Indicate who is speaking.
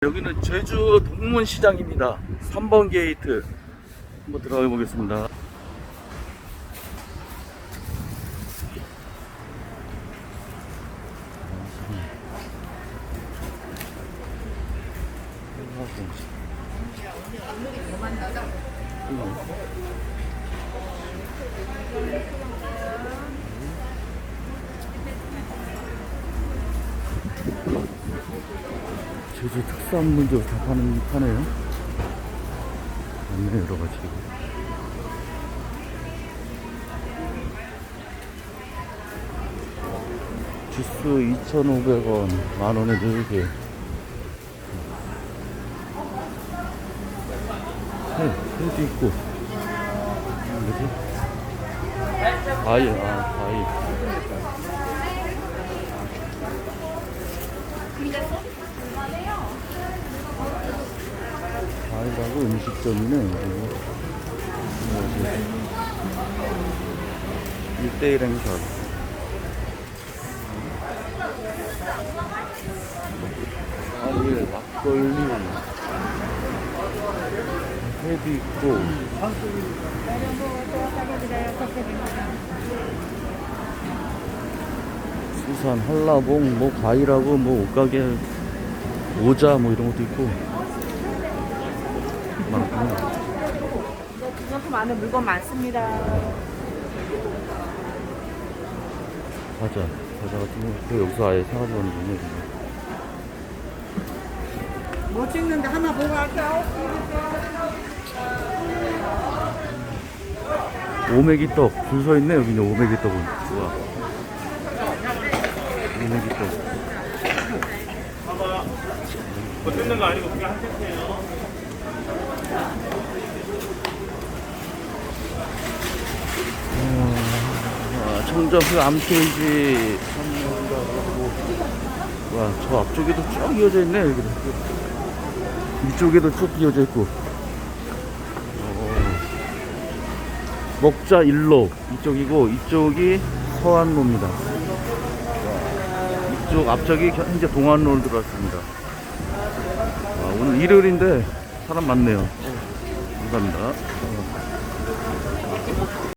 Speaker 1: 여기는 제주 동문시장입니다. 3번 게이트 한번 들어가 보겠습니다. 제주 특산물도 다 파는, 파네요. 많네, 여러 가지. 주스 2,500원, 만원에 4개. 회, 회도 있고. 뭐지? 과일, 아, 과일. 과일하고 음식점이네. 이거. 뭐지? 1대1 행사. 과일, 막걸리. 회도 있고. 수산, 한라봉, 뭐 과일하고 뭐 옷가게 모자 뭐 이런 것도 있고 많구나.
Speaker 2: 그만큼 안에 물건 많습니다.
Speaker 1: 과자, 과자 같은 거그 여기서 아예 사가지고 오는 거네.
Speaker 2: 뭐 찍는데 하나 보고 할게요.
Speaker 1: 오메기 떡, 줄 서 있네, 여기는 오메기 떡은. 우와. 오메기 떡.
Speaker 3: 뭐 뜯는 거 아니고 그냥 한 세트예요.
Speaker 1: 아, 청정표 암케이지 선물이라고. 와, 저 앞쪽에도 쭉 이어져 있네, 여기도. 이쪽에도 쭉 이어져 있고. 어. 먹자 일로 이쪽이고 이쪽이 서안로입니다. 와, 이쪽 앞쪽이 현재 동안로로 들어왔습니다. 오늘 일요일인데 사람 많네요. 감사합니다.